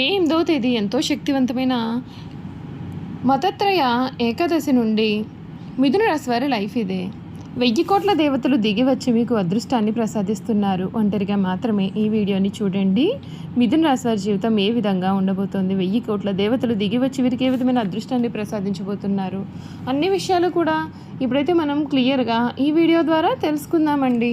మే ఎనిమిదవ తేదీ ఎంతో శక్తివంతమైన మతత్రయ ఏకాదశి నుండి మిథున రాశి వారి లైఫ్ ఇదే. వెయ్యి కోట్ల దేవతలు దిగి వచ్చి మీకు అదృష్టాన్ని ప్రసాదిస్తున్నారు. ఒంటరిగా మాత్రమే ఈ వీడియోని చూడండి. మిథున రాశి వారి జీవితం ఏ విధంగా ఉండబోతోంది? వెయ్యి కోట్ల దేవతలు దిగి వచ్చి వీరికి ఏ విధమైన అదృష్టాన్ని ప్రసాదించబోతున్నారు? అన్ని విషయాలు కూడా ఇప్పుడైతే మనం క్లియర్గా ఈ వీడియో ద్వారా తెలుసుకుందామండి.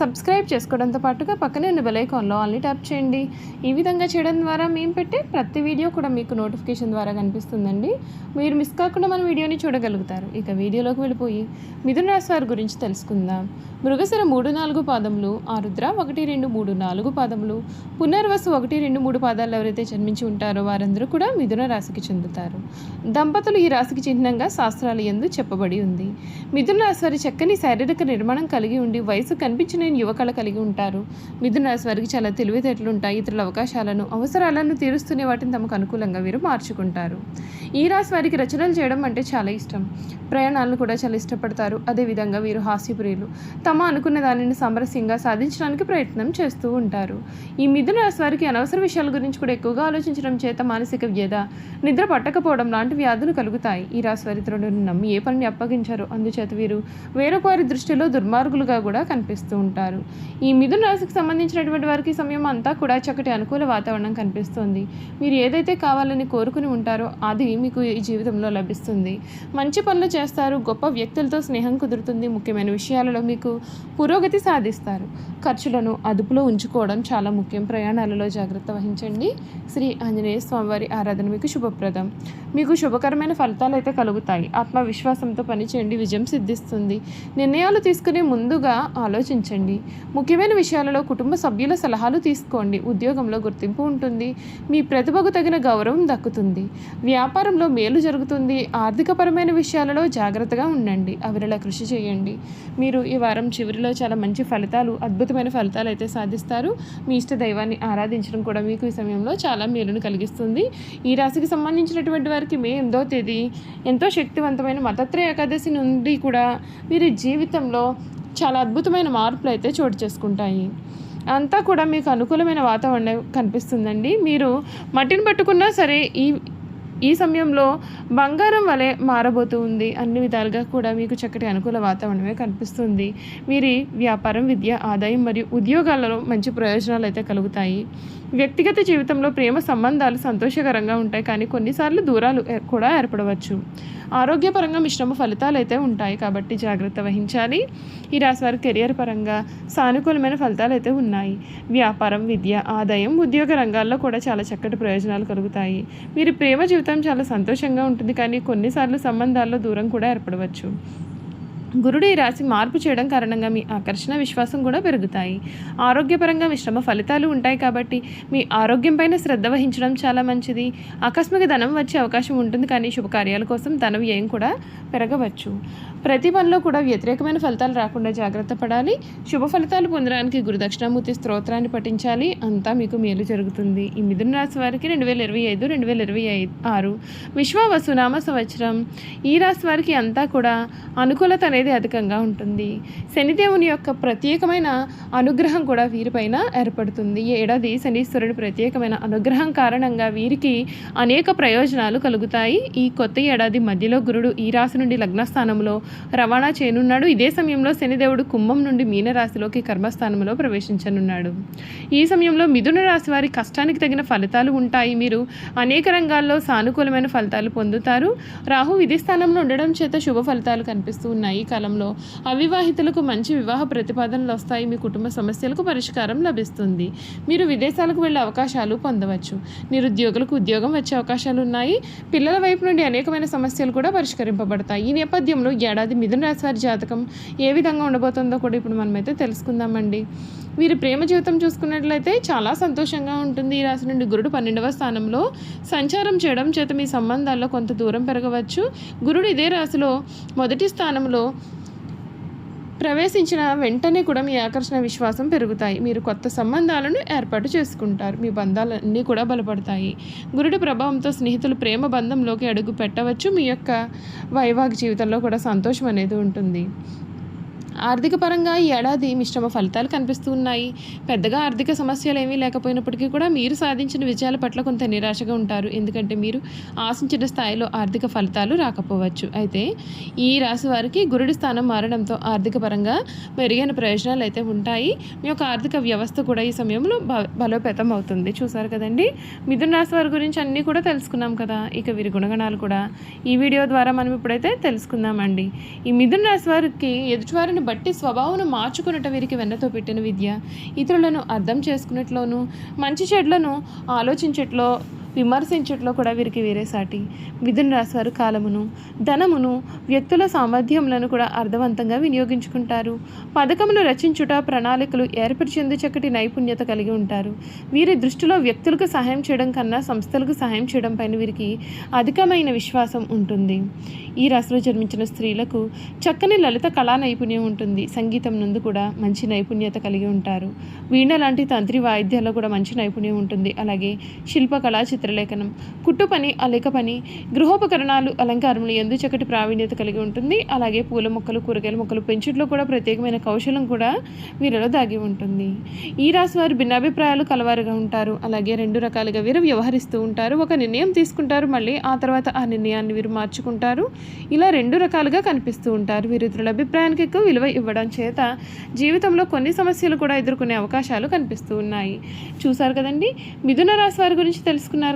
సబ్స్క్రైబ్ చేసుకోవడంతో పాటుగా పక్కనే ఉన్న బెలైకాన్లో ఆల్ని ట్యాప్ చేయండి. ఈ విధంగా చేయడం ద్వారా మేము పెట్టే ప్రతి వీడియో కూడా మీకు నోటిఫికేషన్ ద్వారా కనిపిస్తుందండి. మీరు మిస్ కాకుండా మన వీడియోని చూడగలుగుతారు. ఇక వీడియోలోకి వెళ్ళిపోయి మిథున రాశి వారి గురించి తెలుసుకుందాం. మృగశిర మూడు నాలుగు పాదములు ఆరుద్ర ఒకటి రెండు మూడు నాలుగు పాదములు పునర్వసు ఒకటి రెండు మూడు పాదాలు ఎవరైతే జన్మించి ఉంటారో వారందరూ కూడా మిథున రాశికి చెందుతారు. దంపతులు ఈ రాశికి చిహ్నంగా శాస్త్రాలు ఎందు చెప్పబడి ఉంది. మిథున రాశి వారి చక్కని శారీరక నిర్మాణం కలిగి ఉండి వయసు కనిపించిన యువకళ కలిగి ఉంటారు. మిథున రాశి వారికి చాలా తెలివితేటలు ఉంటాయి. ఇతరుల అవకాశాలను అవసరాలను తీరుస్తునే వాటిని తమకు అనుకూలంగా వీరు మార్చుకుంటారు. ఈ రాశి వారికి రచనలు చేయడం అంటే చాలా ఇష్టం. ప్రయాణాలను కూడా చాలా ఇష్టపడతారు. అదేవిధంగా వీరు హాస్యప్రియులు తమ అనుకున్న దానిని సామరస్యంగా సాధించడానికి ప్రయత్నం చేస్తూ ఉంటారు. ఈ మిథున రాశి వారికి అనవసర విషయాల గురించి కూడా ఎక్కువగా ఆలోచించడం చేత మానసిక వ్యధ నిద్ర పట్టకపోవడం లాంటి వ్యాధులు కలుగుతాయి. ఈ రాశి వారి నమ్మి ఏ పనిని అప్పగించారు అందుచేత వీరు వేరొక వారి దృష్టిలో దుర్మార్గులుగా కూడా కనిపిస్తూ ఉంటారు. ఈ మిథున రాశికి సంబంధించినటువంటి వారికి సమయం అంతా కూడా చక్కటి అనుకూల వాతావరణం కనిపిస్తుంది. మీరు ఏదైతే కావాలని కోరుకుని ఉంటారో అది మీకు ఈ జీవితంలో లభిస్తుంది. మంచి పనులు చేస్తారు గొప్ప వ్యక్తులతో స్నేహం కుదురుతుంది ముఖ్యమైన విషయాలలో మీకు పురోగతి సాధిస్తారు. ఖర్చులను అదుపులో ఉంచుకోవడం చాలా ముఖ్యం. ప్రయాణాలలో జాగ్రత్త వహించండి. శ్రీ ఆంజనేయ స్వామివారి ఆరాధన మీకు శుభప్రదం. మీకు శుభకరమైన ఫలితాలు అయితే కలుగుతాయి. ఆత్మవిశ్వాసంతో పనిచేయండి. విజయం సిద్ధిస్తుంది. నిర్ణయాలు తీసుకునే ముందుగా ఆలోచించండి. ముఖ్యమైన విషయాలలో కుటుంబ సభ్యుల సలహాలు తీసుకోండి. ఉద్యోగంలో గుర్తింపు ఉంటుంది. మీ ప్రతిభకు తగిన గౌరవం దక్కుతుంది. వ్యాపారంలో మేలు జరుగుతుంది. ఆర్థికపరమైన విషయాలలో జాగ్రత్తగా ఉండండి. అవిరలా కృషి చేయండి. మీరు ఈ వారం చివరిలో చాలా మంచి ఫలితాలు అద్భుతమైన ఫలితాలు అయితే సాధిస్తారు. మీ ఇష్ట దైవాన్ని ఆరాధించడం కూడా మీకు ఈ సమయంలో చాలా మేలును కలిగిస్తుంది. ఈ రాశికి సంబంధించినటువంటి వారికి మే ఎనిమిదో తేదీ ఎంతో శక్తివంతమైన మతత్ర ఏకాదశి నుండి కూడా మీరు జీవితంలో చాలా అద్భుతమైన మార్పులు అయితే చోటు చేసుకుంటాయి. అంతా కూడా మీకు అనుకూలమైన వాతావరణం కనిపిస్తుందండి. మీరు మట్టిని పట్టుకున్నా సరే ఈ ఈ సమయంలో బంగారం వలె మారబోతూ ఉంది. అన్ని విధాలుగా కూడా మీకు చక్కటి అనుకూల వాతావరణమే కనిపిస్తుంది. వీరి వ్యాపారం విద్య ఆదాయం మరియు ఉద్యోగాలలో మంచి ప్రయోజనాలు అయితే కలుగుతాయి. వ్యక్తిగత జీవితంలో ప్రేమ సంబంధాలు సంతోషకరంగా ఉంటాయి. కానీ కొన్నిసార్లు దూరాలు కూడా ఏర్పడవచ్చు. ఆరోగ్యపరంగా మిశ్రమ ఫలితాలు అయితే ఉంటాయి. కాబట్టి జాగ్రత్త వహించాలి. ఈ రాశి వారి కెరియర్ పరంగా సానుకూలమైన ఫలితాలు అయితే ఉన్నాయి. వ్యాపారం విద్య ఆదాయం ఉద్యోగ రంగాల్లో కూడా చాలా చక్కటి ప్రయోజనాలు కలుగుతాయి. మీరు ప్రేమ జీవితం చాలా సంతోషంగా ఉంటుంది. కానీ కొన్నిసార్లు సంబంధాల్లో దూరం కూడా ఏర్పడవచ్చు. గురుడు ఈ రాశి మార్పు చేయడం కారణంగా మీ ఆకర్షణ విశ్వాసం కూడా పెరుగుతాయి. ఆరోగ్యపరంగా మిశ్రమ ఫలితాలు ఉంటాయి కాబట్టి మీ ఆరోగ్యంపైన శ్రద్ధ వహించడం చాలా మంచిది. ఆకస్మిక ధనం వచ్చే అవకాశం ఉంటుంది కానీ శుభకార్యాల కోసం ధన వ్యయం కూడా పెరగవచ్చు. ప్రతి పనిలో కూడా వ్యతిరేకమైన ఫలితాలు రాకుండా జాగ్రత్త పడాలి. శుభ ఫలితాలు పొందడానికి గురుదక్షిణామూర్తి స్తోత్రాన్ని పఠించాలి. అంతా మీకు మేలు జరుగుతుంది. ఈ మిథున రాశి వారికి రెండు వేల ఇరవై ఐదు రెండు వేల ఇరవై ఐదు ఆరు. విశ్వ వసునామ సంవత్సరం. ఈ రాశి వారికి అంతా కూడా అనుకూలత అనేది అనేది అధికంగా ఉంటుంది. శనిదేవుని యొక్క ప్రత్యేకమైన అనుగ్రహం కూడా వీరిపైన ఏర్పడుతుంది. ఈ ఏడాది శనీశ్వరుడి ప్రత్యేకమైన అనుగ్రహం కారణంగా వీరికి అనేక ప్రయోజనాలు కలుగుతాయి. ఈ కొత్త ఏడాది మధ్యలో గురుడు ఈ రాశి నుండి లగ్నస్థానంలో రవాణా చేయనున్నాడు. ఇదే సమయంలో శనిదేవుడు కుంభం నుండి మీనరాశిలోకి కర్మస్థానంలో ప్రవేశించనున్నాడు. ఈ సమయంలో మిథున రాశి వారి కష్టానికి తగిన ఫలితాలు ఉంటాయి. మీరు అనేక రంగాల్లో సానుకూలమైన ఫలితాలు పొందుతారు. రాహు విధి స్థానంలో ఉండడం చేత శుభ ఫలితాలు కనిపిస్తూ ఉన్నాయి. కాలంలో అవివాహితులకు మంచి వివాహ ప్రతిపాదనలు వస్తాయి. మీ కుటుంబ సమస్యలకు పరిష్కారం లభిస్తుంది. మీరు విదేశాలకు వెళ్ళే అవకాశాలు పొందవచ్చు. నిరుద్యోగులకు ఉద్యోగం వచ్చే అవకాశాలు ఉన్నాయి. పిల్లల వైపు నుండి అనేకమైన సమస్యలు కూడా పరిష్కరింపబడతాయి. ఈ నేపథ్యంలో ఏడాది మిథున రాశి వారి జాతకం ఏ విధంగా ఉండబోతుందో కూడా ఇప్పుడు మనమైతే తెలుసుకుందామండి. వీరి ప్రేమ జీవితం చూసుకున్నట్లయితే చాలా సంతోషంగా ఉంటుంది. ఈ రాశి నుండి గురుడు పన్నెండవ స్థానంలో సంచారం చేయడం చేత మీ సంబంధాల్లో కొంత దూరం పెరగవచ్చు. గురుడు ఇదే రాశిలో మొదటి స్థానంలో ప్రవేశించిన వెంటనే కూడా మీ ఆకర్షణ విశ్వాసం పెరుగుతాయి. మీరు కొత్త సంబంధాలను ఏర్పాటు చేసుకుంటారు. మీ బంధాలన్నీ కూడా బలపడతాయి. గురుడి ప్రభావంతో స్నేహితులు ప్రేమ బంధంలోకి అడుగు పెట్టవచ్చు. మీ యొక్క వైవాహిక జీవితంలో కూడా సంతోషం అనేది ఉంటుంది. ఆర్థిక పరంగా ఈ ఏడాది మిశ్రమ ఫలితాలు కనిపిస్తూ ఉన్నాయి. పెద్దగా ఆర్థిక సమస్యలు ఏమీ లేకపోయినప్పటికీ కూడా మీరు సాధించిన విజయాల పట్ల కొంత నిరాశగా ఉంటారు. ఎందుకంటే మీరు ఆశించిన స్థాయిలో ఆర్థిక ఫలితాలు రాకపోవచ్చు. అయితే ఈ రాశి వారికి గురుడి స్థానం మారడంతో ఆర్థిక పరంగా మెరుగైన ప్రయోజనాలు అయితే ఉంటాయి. మీ యొక్క ఆర్థిక వ్యవస్థ కూడా ఈ సమయంలో బ బలోపేతం అవుతుంది. చూసారు కదండి? మిథున రాశి వారి గురించి అన్నీ కూడా తెలుసుకున్నాం కదా. ఇక వీరి గుణగణాలు కూడా ఈ వీడియో ద్వారా మనం ఇప్పుడైతే తెలుసుకుందామండి. ఈ మిథున రాశి వారికి ఎదుటివారిని బట్టి స్వభావం మార్చుకున్నట వీరికి వెన్నతో పెట్టిన విద్య. ఇతరులను అర్థం చేసుకున్నట్లోనూ మంచి చెడులను ఆలోచించట్లో విమర్శించుట్లో కూడా వీరికి వేరే సాటి. మిథున రాశివారు కాలమును ధనమును వ్యక్తుల సామర్థ్యములను కూడా అర్థవంతంగా వినియోగించుకుంటారు. పథకములు రచించుట ప్రణాళికలు ఏర్పరిచేందు చక్కటి నైపుణ్యత కలిగి ఉంటారు. వీరి దృష్టిలో వ్యక్తులకు సహాయం చేయడం కన్నా సంస్థలకు సహాయం చేయడం పైన వీరికి అధికమైన విశ్వాసం ఉంటుంది. ఈ రాశిలో జన్మించిన స్త్రీలకు చక్కని లలిత కళా నైపుణ్యం ఉంటుంది. సంగీతం నందు కూడా మంచి నైపుణ్యత కలిగి ఉంటారు. వీణ లాంటి తంత్రి వాయిద్యాల్లో కూడా మంచి నైపుణ్యం ఉంటుంది. అలాగే శిల్పకళ చిత్రలేఖనం. కుట్టు పని అలేక పని గృహోపకరణాలు అలంకారములు ఎందు చక్కటి ప్రావీణ్యత కలిగి ఉంటుంది. అలాగే పూల మొక్కలు కూరగాయల మొక్కలు పెంచుట్లో కూడా ప్రత్యేకమైన కౌశలం కూడా వీరిలో దాగి ఉంటుంది. ఈ రాశి వారు భిన్నాభిప్రాయాలు కలవారుగా ఉంటారు. అలాగే రెండు రకాలుగా వీరు వ్యవహరిస్తూ ఉంటారు. ఒక నిర్ణయం తీసుకుంటారు మళ్ళీ ఆ తర్వాత ఆ నిర్ణయాన్ని వీరు మార్చుకుంటారు. ఇలా రెండు రకాలుగా కనిపిస్తూ ఉంటారు. వీరు ఇతరుల అభిప్రాయానికి ఎక్కువ విలువ ఇవ్వడం చేత జీవితంలో కొన్ని సమస్యలు కూడా ఎదుర్కొనే అవకాశాలు కనిపిస్తూ ఉన్నాయి. చూశారు కదండి? మిథున రాశి వారి గురించి తెలుసుకున్నారు